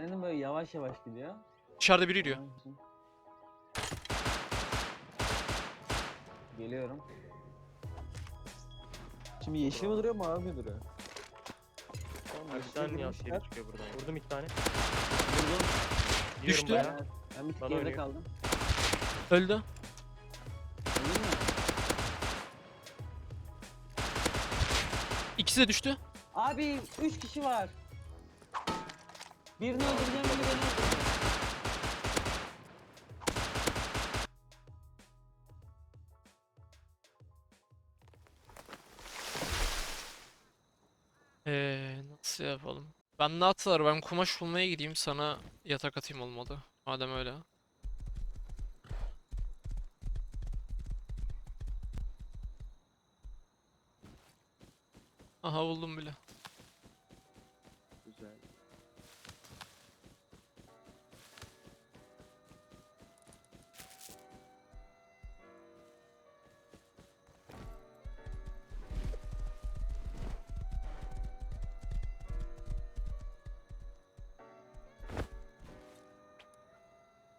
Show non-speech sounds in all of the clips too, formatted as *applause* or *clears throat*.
Aynen böyle yavaş yavaş gidiyor. Dışarıda biri yürüyor. Geliyorum. Şimdi yeşil mi duruyor mavi mi duruyor? Kaç tane askeri çıkıyor buradan? Vurdum iki tane. Vurdum. Yiyorum Düştü. bayağı. Ben, ben bir tık Bana geride kaldım. Öldü. Öldün mü? İkisi de düştü. Abi 3 kişi var. Birini öldüreceğim biri beni öldürecek. Eee nasıl yapalım? Ben ne atılar? Ben kumaş bulmaya gideyim sana yatak atayım olmadı. Madem öyle. Aha buldum bile.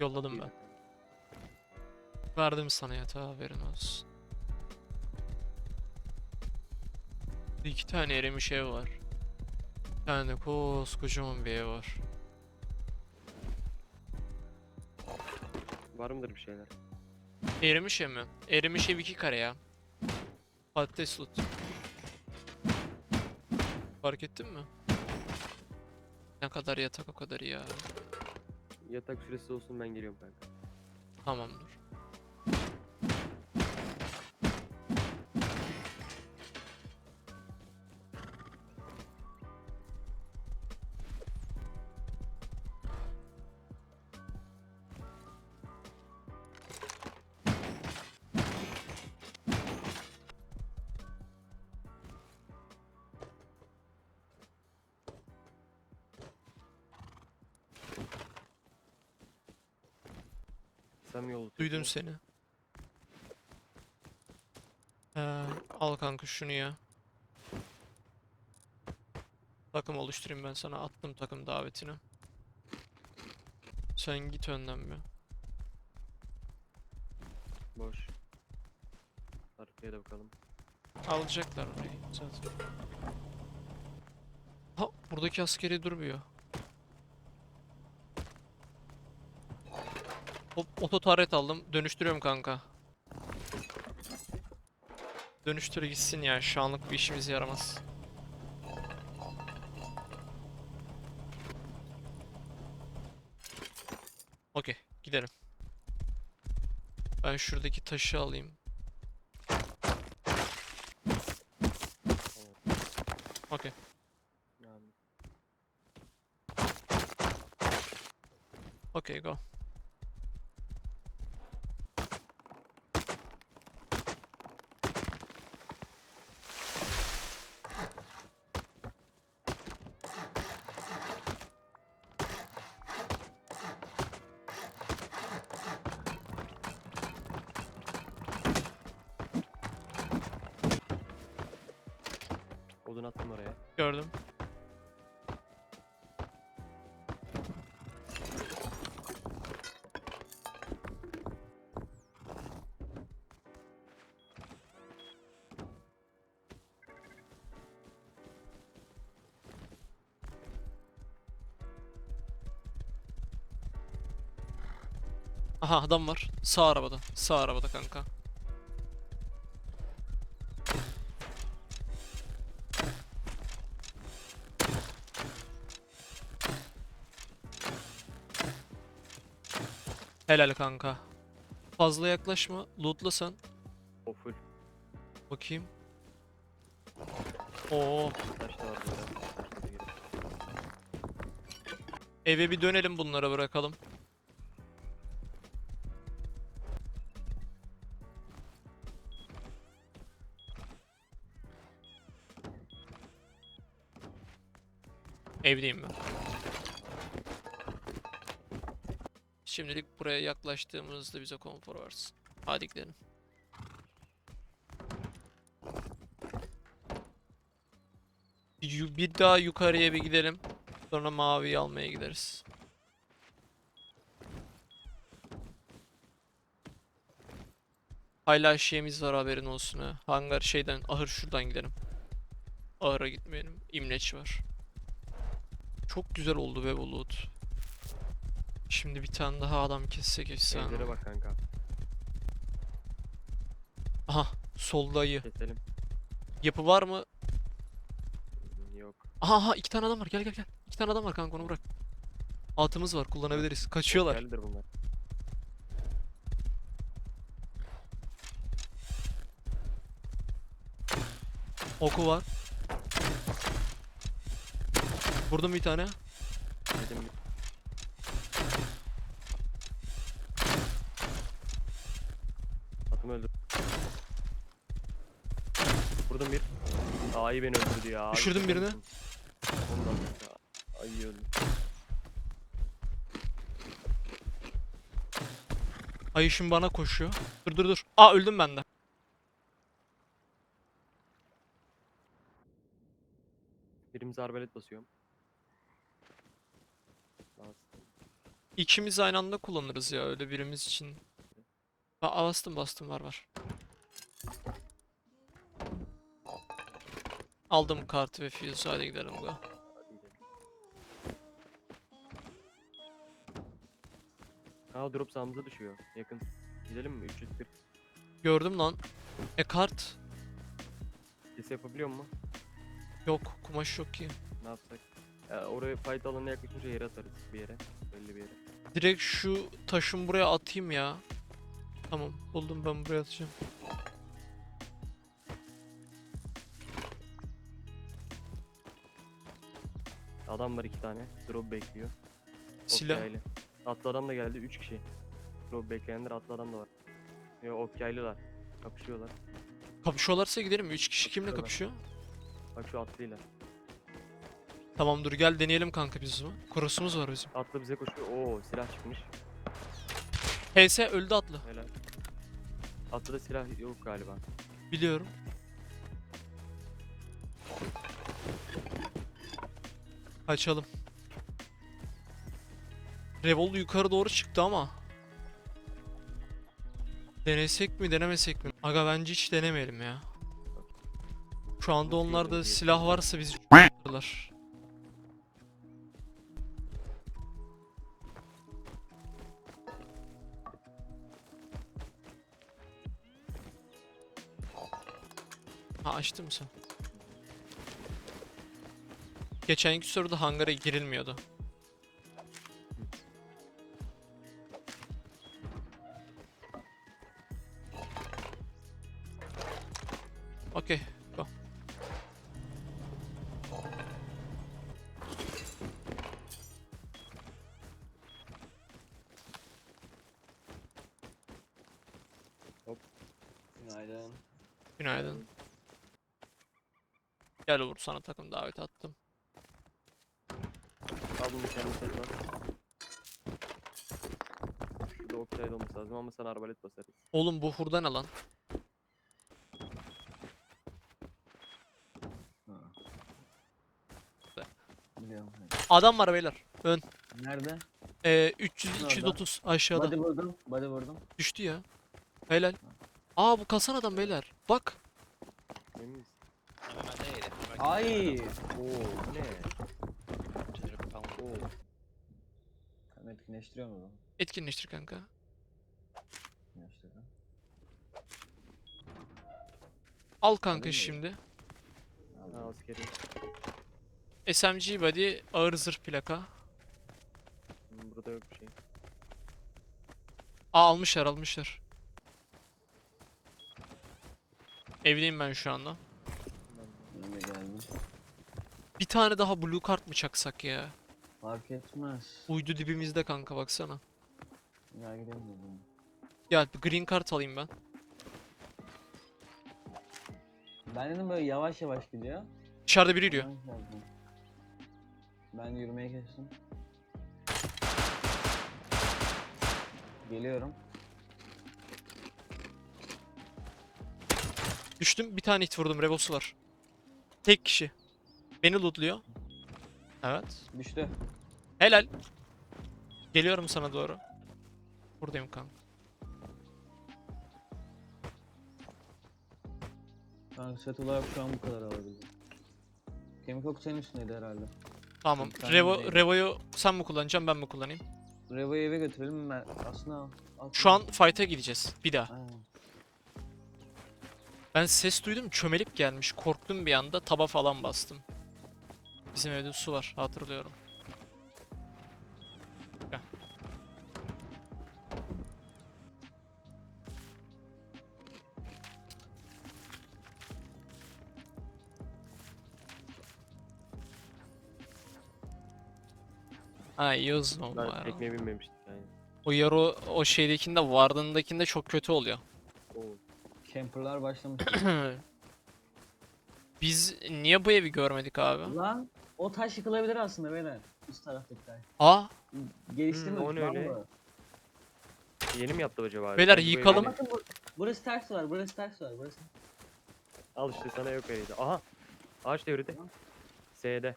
Yolladım ben. Verdim sana yatağı haberin olsun. İki tane erimiş ev var. Bir tane de koskocaman bir ev var. Var mıdır bir şeyler? Erimiş ev mi? Erimiş ev iki kare ya. Patates loot. Fark ettin mi? Ne kadar yatak o kadar ya. Yatak süresi olsun ben geliyorum kanka. Tamamdır. Mi yol Duydum seni. Ee, al kanka şunu ya. Takım oluşturayım ben sana. Attım takım davetini. Sen git önden bir. Boş. Arkaya da bakalım. Alacaklar orayı zaten. Ha buradaki askeri durmuyor. Oto taret aldım. Dönüştürüyorum kanka. Dönüştür gitsin ya. Şu anlık bir işimize yaramaz. Okey, gidelim. Ben şuradaki taşı alayım. Okey. Okay, go. Odun attım oraya. Gördüm. Aha adam var. Sağ arabada. Sağ arabada kanka. Helal kanka. Fazla yaklaşma. Lootla sen. O full. Bakayım. Oo. Taş da var burada. Taş da gerek. Eve bir dönelim bunlara bırakalım. Evdeyim ben. Şimdilik buraya yaklaştığımızda bize konfor versin. Hadi gidelim. Bir daha yukarıya bir gidelim. Sonra maviyi almaya gideriz. Hala şeyimiz var haberin olsun ha. Hangar şeyden ahır şuradan gidelim. Ahıra gitmeyelim. İmleç var. Çok güzel oldu be bu loot. Şimdi bir tane daha adam kessek efsane. Evlere bak kanka. Aha solda ayı. Keselim. Yapı var mı? Yok. Aha aha iki tane adam var gel gel gel. İki tane adam var kanka onu bırak. Atımız var kullanabiliriz. Kaçıyorlar. Geldir bunlar. Oku var. Vurdum bir tane. Dedim Atımı öldür. Vurdum bir. Ayı beni öldürdü ya. Düşürdüm birini. Ondan sonra Ayı öldü. Ayı şimdi bana koşuyor. Dur dur dur. Aa öldüm ben de. Birimiz arbalet basıyorum. İkimiz aynı anda kullanırız ya öyle birimiz için. Aa bastım bastım var var. Aldım kartı ve fuse hadi gidelim go. Aa drop sağımıza düşüyor. Yakın. Gidelim mi? 340. Gördüm lan. E kart Kes yapabiliyor mu? yok kumaş yok ki. Ne yapsak? Ya oraya fight alanına yaklaşınca yere atarız bir yere. Belli bir yere. Direkt şu taşın buraya atayım ya. Tamam buldum ben buraya atacağım. Adam var iki tane. Drop bekliyor. Silah. Okyaylı. Atlı adam da geldi. Üç kişi. Drop bekleyenler atlı adam da var. Yo okyaylılar. Kapışıyorlar. Kapışıyorlarsa gidelim. 3 kişi kimle kapışıyor? Bak şu atlıyla. Tamam dur gel deneyelim kanka biz bunu. Kurosumuz var bizim. Atlı bize koşuyor. Oo silah çıkmış. HS öldü atlı. Helal. Atlıda silah yok galiba. Biliyorum. Kaçalım. Revol yukarı doğru çıktı ama. Denesek mi denemesek mi? Aga bence hiç denemeyelim ya. Şu anda onlarda silah varsa bizi ***lar. Açtın mı sen? Geçenki soruda hangara girilmiyordu. Okey, go. Günaydın. Günaydın. Gel Uğur sana takım davet attım. Al bunu kendi set var. Şurada okyaylı olması lazım ama sana arbalet basarız. Oğlum bu hurda ne lan? Biliyorum. Adam var beyler. Nerede? Ee, 300 Nerede? 230 aşağıda. Body vurdum. Body vurdum. Düştü ya. Helal. Aa bu kasan adam beyler. Bak. Emin misin? Ay. Oo bu ne? Oo. Ben etkinleştiriyor mu bunu? Etkinleştir kanka. Al kanka Alayım mı? şimdi. Ha Aldım. askeri. SMG body ağır zırh plaka. Hmm, burada yok bir şey. Aa almışlar almışlar. Evdeyim ben şu anda. De geldim. Bir tane daha blue kart mı çaksak ya? Fark etmez. Uydu dibimizde kanka baksana. Ya gidelim dedim. Gel bir green kart alayım ben. Ben dedim böyle yavaş yavaş gidiyor. Dışarıda biri yürüyor. Yavaş. Ben yürümeye geçtim. Geliyorum. Düştüm bir tane hit vurdum revosu var. Tek kişi. Beni lootluyor. Evet. Düştü. Helal. Geliyorum sana doğru. Buradayım kanka. Kanka set olarak şu an bu kadar alabildim. Kemik ok senin üstündeydi herhalde. Tamam. Ben Revo, Revo'yu sen mi kullanacaksın ben mi kullanayım? Revo'yu eve götürelim ben aslında al. al Şu an fight'a gideceğiz. Bir daha. Aynen. Ben ses duydum çömelip gelmiş. Korktum bir anda taba falan bastım. Bizim evde su var hatırlıyorum. Gel. Ha iyi o zaman Ben tekneye binmemiştim yani. O yaro o şeydekinde vardığındakinde çok kötü oluyor. Oo. Camperlar başlamış. *clears throat* Biz niye bu evi görmedik abi? Lan o taş yıkılabilir aslında beyler. Üst taraftaki taş. Aa Geliştirme Hmm, o ne öyle? Yeni mi yaptı acaba? Beyler, bu yıkalım. Bakın bu, burası ters var, burası ters var, burası. Al işte sana yok öyleydi. Aha. Ağaç devrede. S'de.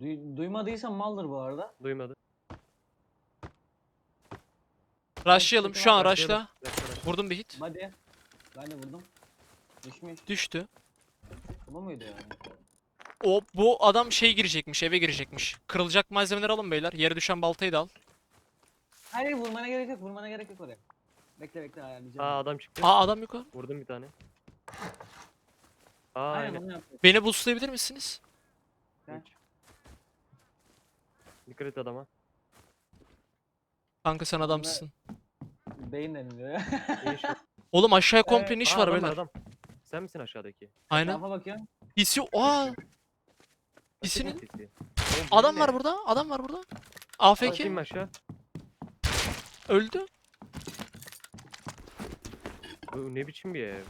Duy, duymadıysan maldır bu arada. Duymadı. Rushlayalım şu an rushla. Vurdum bir hit. Hadi. Ben de vurdum. Düşmüş. Düştü. Bu muydu yani? O bu adam şey girecekmiş, eve girecekmiş. Kırılacak malzemeler alın beyler. Yere düşen baltayı da al. Hayır vurmana gerek yok, vurmana gerek yok oraya. Bekle bekle ayarlayacağım. Aa adam çıktı. Aa adam yukarı. Vurdum bir tane. Aa Aynen aynen. Beni boostlayabilir misiniz? Hiç. Dikkat et adama. Kanka sen adamsın. Beyin deniliyor ya. İyi iş. *laughs* Oğlum aşağıya komple Evet. niş Aa, var adam beyler. Adam. Sen misin aşağıdaki? Aynen. Etrafa bakıyorum. Hisi aa Kaçırdın Hisinin- sesi. Oğlum, bu adam ne? var burada. Adam var burada. Atayım AFK mı aşağı? öldü. Bu ne biçim bir ev?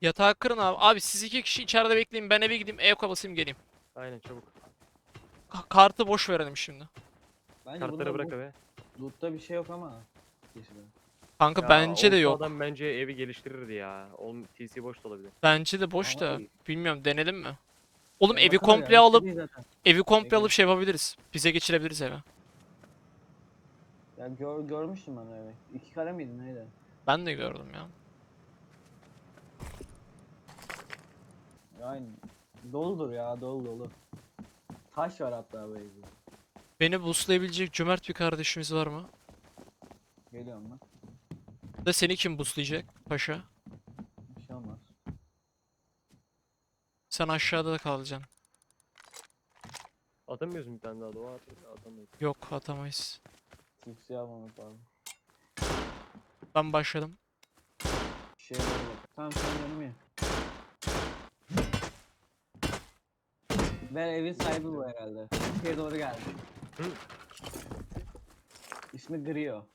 Yatağı kırın abi. Abi siz iki kişi içeride bekleyin. Ben eve gideyim. Ev basayım geleyim. Aynen çabuk. Ka- kartı boş verelim şimdi. Bence Kartları bunda bırak loot- eve. Loot'ta bir şey yok ama. Kesin. Kanka Ya, bence de olsa yok. Adam bence evi geliştirirdi ya. Oğlum TC boş da olabilir. Bence de boş Ama da. iyi. Bilmiyorum denedim mi? Oğlum Ya evi bakalım komple ya, alıp zaten. evi komple Bekle. alıp şey yapabiliriz. Bize geçirebiliriz eve. Ya gör, görmüştüm ben öyle. İki kare miydi neydi? Ben de gördüm ya. Yani doludur ya dolu dolu. Taş var hatta böyle. Beni boostlayabilecek cömert bir kardeşimiz var mı? Geliyorum ben. Da seni kim boostlayacak paşa? Bir şey olmaz. Sen aşağıda da kalacaksın. Atamıyorsun bir tane daha doğa at. Atamayız. Yok atamayız. Tipsi almamak lazım. Ben başladım. Şey. Tamam sen yanım ye. Ben evin sahibi bu herhalde. Şeye doğru geldi. Hı. İsmi Grio.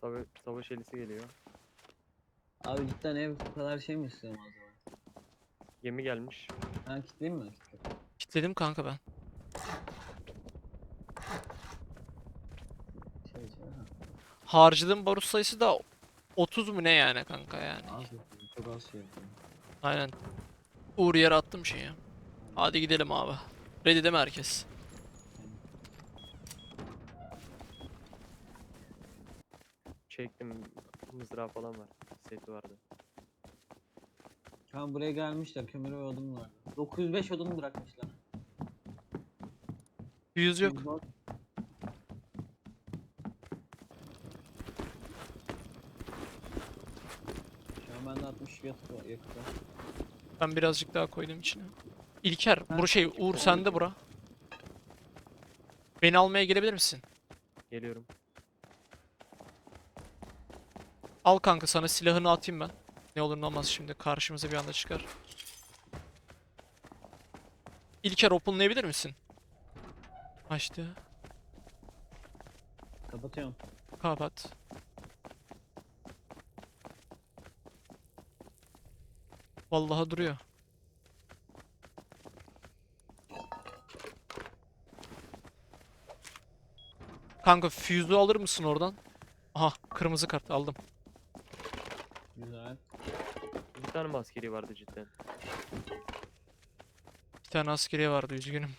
Sava savaş elisi geliyor. Abi cidden ev bu kadar şey mi istiyorum acaba? Gemi gelmiş. Ben kilitleyeyim mi? Kitledim kanka ben. Şey şey ha. Harcadığım barut sayısı da 30 mu ne yani kanka yani. Az yapıyorum, çok az şey yapıyorum. Aynen. Uğur yere attım şeyi. Hadi gidelim abi. Ready mi herkes? Çektim. Mızrağı falan var. Seti vardı. An buraya gelmişler kömür ve odun var. 905 odun bırakmışlar. Yüz yok. Bak- Şu an bende 60 yakıt var. Yakıt var. Ben birazcık daha koydum içine. İlker, bura şey, Uğur de sende bura. Beni almaya gelebilir misin? Geliyorum. Al kanka sana silahını atayım ben. Ne olur ne olmaz şimdi karşımıza bir anda çıkar. İlker openlayabilir misin? Açtı. Kapatıyorum. Kapat. Vallahi duruyor. Kanka füzü alır mısın oradan? Aha kırmızı kart aldım. Güzel. Bir tane mi askeri vardı cidden? Bir tane askeriye vardı üzgünüm.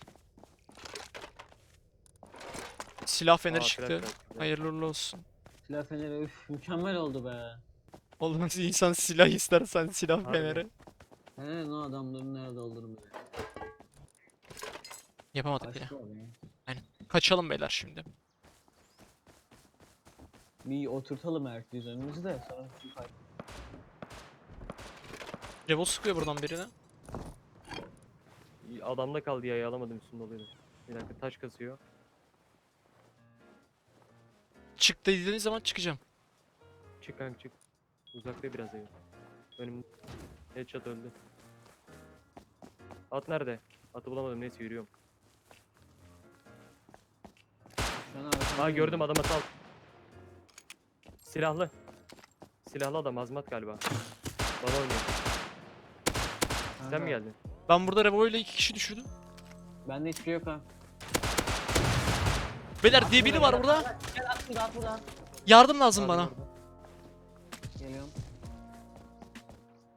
Silah feneri Aa, çıktı. Hayırlı uğurlu olsun. Silah feneri üf mükemmel oldu be. Oğlum insan silah istersen silah Harbi. feneri. He ne adamların nerede olduğunu bile. Yapamadık bile. Başka abi ya. Kaçalım beyler şimdi. Bir oturtalım herkes önümüzü de sonra bir fight. Revo sıkıyor buradan birine. Adamda kaldı ya alamadım üstünde oluyordu. Bir dakika taş kasıyor. Çık dediğiniz zaman çıkacağım. Çık kanka çık. Uzakta biraz ev. Önüm headshot öldü. At nerede? Atı bulamadım neyse yürüyorum. Aa arkamdayım gördüm ben. adam atı al. Silahlı. Silahlı adam azmat galiba. Bana oynuyor. Sen mi geldin? Ben burada Revo ile iki kişi düşürdüm. Bende hiçbir şey yok ha. Beyler diye biri var burada. Gel at burada at burada. Yardım lazım bana.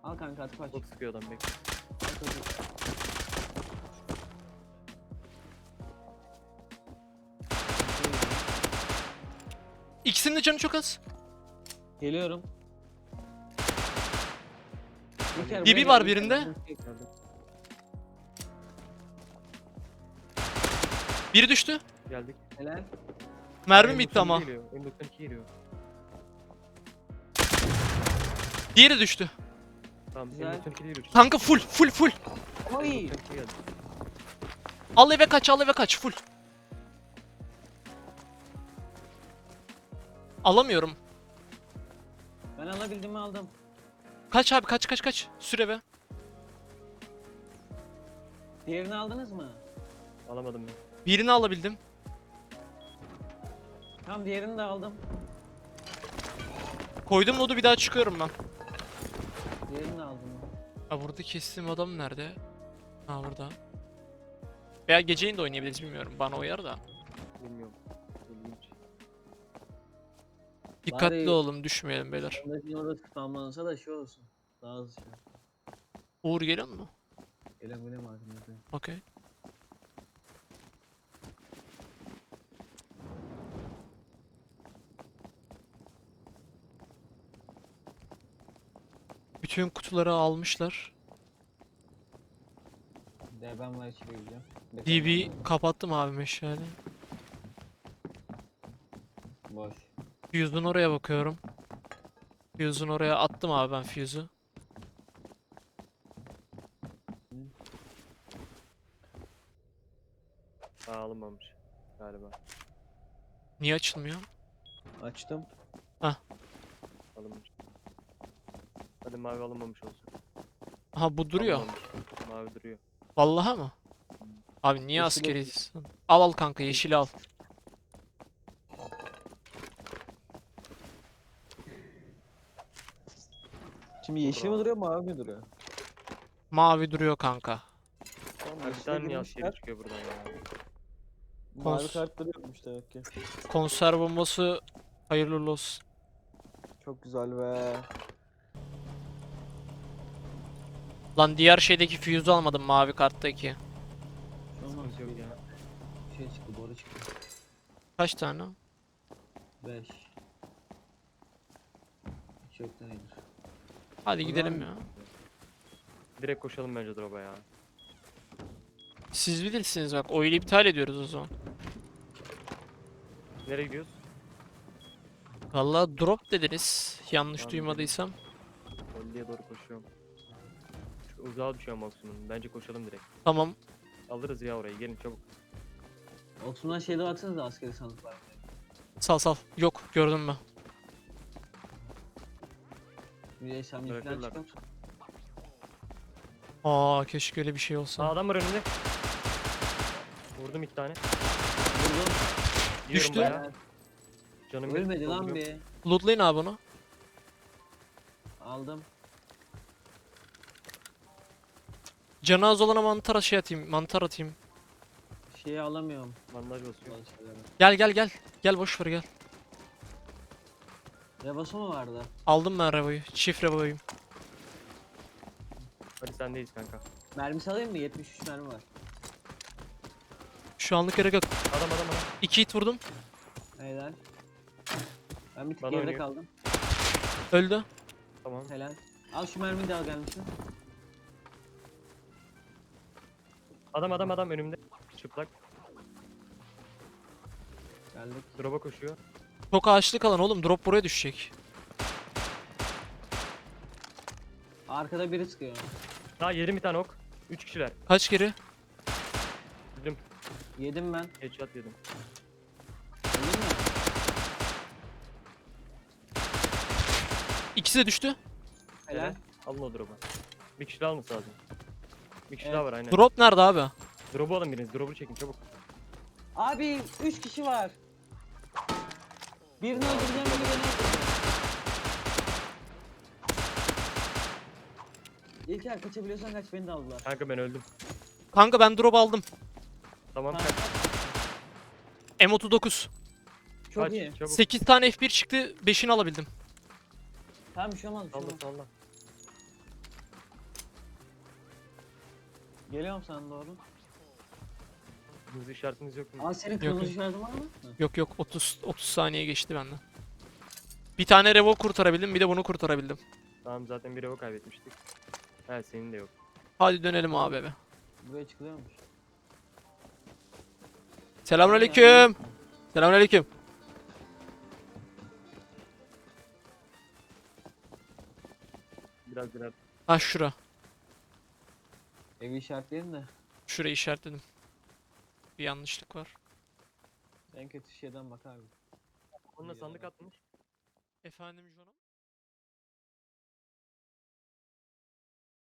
Al kanka at kaç. Çok sıkıyor adam at. İkisinin de canı çok az. Geliyorum. İlker, Dibi buraya var gel, birinde. Biri düştü. Geldik. Helal. Mermi M92 bitti ama. Geliyor. M92 geliyor. Diğeri düştü. Tamam Güzel. M92 geliyor. Kanka full full full. Oy. M92 geldi. Al eve kaç al eve kaç full. Alamıyorum. Ben alabildiğimi aldım. Kaç abi kaç kaç kaç. Süre be. Diğerini aldınız mı? Alamadım ben. Birini alabildim. Tamam diğerini de aldım. Koydum nodu bir daha çıkıyorum ben. Ha burada kestiğim adam nerede? Ha burada. Veya geceyin de oynayabiliriz bilmiyorum. Bana uyar da. Bilmiyorum. İlginç. Dikkatli Bari- olun düşmeyelim beyler. Ondaki orası spamlansa da şey olsun. Daha hızlı şey. Uğur geliyor mu? Gele böyle mi arkamda? Okey. Bütün kutuları almışlar. De ben var içeri gireceğim. Bekle. DB kapattım abi meşale. Boş. Fuse'un oraya bakıyorum. Fuse'un oraya attım abi ben fuse'u. Aa alınmamış. Galiba. Niye açılmıyor? Açtım. Alınmış. Hadi mavi alınmamış olsun. Aha bu duruyor. Alınmamış. Mavi duruyor. Vallahi mı? Abi niye Yeşil askerisin? Al al kanka yeşil al. Şimdi yeşil mi duruyor mavi mi duruyor? Mavi duruyor kanka. Tamam, bir yeşile tane niye askeri çıkıyor buradan ya. Mavi Kons- kartları yokmuş demek ki. Konserve bombası hayırlı olsun. Çok güzel be. Lan diğer şeydeki fuse'u almadım mavi karttaki. Sıkıntı yok ya. şey çıktı. Boru çıktı. Kaç tane? 5. Hiç yok da nedir? Hadi O gidelim ya. Direkt koşalım bence drop'a ya. Siz bilirsiniz bak oyunu iptal ediyoruz o zaman. Nereye gidiyoruz? Vallahi drop dediniz yanlış Tamam, duymadıysam. 50'ye doğru koşuyorum. Uzağa düşüyor maksimum. Bence koşalım direkt. Tamam. Alırız ya orayı. Gelin çabuk. Oksumdan şey de atsanız da askeri sandık var. Sal sal. Yok gördüm ben. Bir falan Bırakırlar. Aa keşke öyle bir şey Aa olsa. adam var önünde. Vurdum iki tane. Vurdum. Yiyorum Düştü. bayağı. Canım bir, Ölmedi lan bir. Lootlayın abi onu. Aldım. Canı az olana mantar şey atayım. Mantar atayım. Şeyi alamıyorum. Bandaj basıyor. Gel gel gel. Gel boş ver gel. Rebaso mu vardı? Aldım ben revoyu. Çift revoyum. Hadi sendeyiz kanka. Mermi salayım mı? 73 mermi var. Şu anlık gerek yok. Adam adam adam. 2 hit vurdum. Helal. Ben bir tık Bana geride oynuyor. kaldım. Öldü. Tamam. Helal. Al şu mermiyi de al gelmişsin. Adam adam adam önümde. Çıplak. Geldik. Drop'a koşuyor. Çok ağaçlık alan oğlum. Drop buraya düşecek. Arkada biri sıkıyor. Ha yedim bir tane ok. 3 kişiler. Kaç geri? Yedim. Yedim ben. Headshot yedim. İkisi de düştü. Helal. Helal. Alın o drop'u. Bir kişi daha alması lazım. Bir kişi Evet. daha var aynen. Drop nerede abi? Drop'u alın biriniz. Drop'u çekin çabuk. Abi 3 kişi var. Birini öldüreceğim biri beni. İlker kaçabiliyorsan kaç beni de aldılar. Kanka ben öldüm. Kanka ben drop aldım. Tamam Tamam. kaç. M39. Çok kaç. iyi. Çabuk. 8 tane F1 çıktı. 5'ini alabildim. Tamam bir şey olmaz bir şey Salla olmaz. salla. Geliyorum sana doğru. Hızlı işaretiniz yok mu? Aa senin Yok, kırmızı yok. işaretin var mı? Hı. Yok yok 30 30 saniye geçti benden. Bir tane revo kurtarabildim, bir de bunu kurtarabildim. Tamam zaten bir evo kaybetmiştik. He senin de yok. Hadi dönelim abi eve. Buraya çıkılıyormuş. Selamünaleyküm. Selamünaleyküm. Biraz biraz. Ha şura. Evi işaretleyin de. Şurayı işaretledim. Bir yanlışlık var. En kötü şeyden bak abi. Onunla sandık atmış. Efendim Jonah?